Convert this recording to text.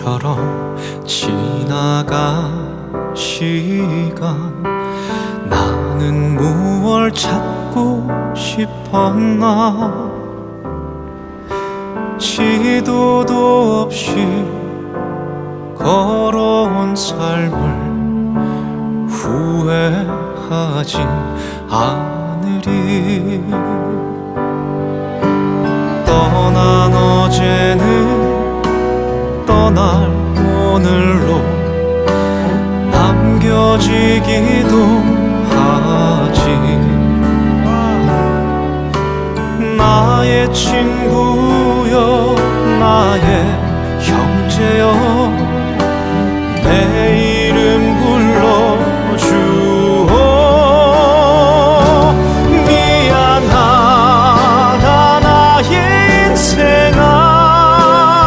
것처럼 지나간 시간 나는 무얼 찾고 싶었나? 지도도 없이 걸어온 삶을 후회하진 않으리. 떠난 어제는 남겨지기도 하지. 나의 친구여 나의 형제여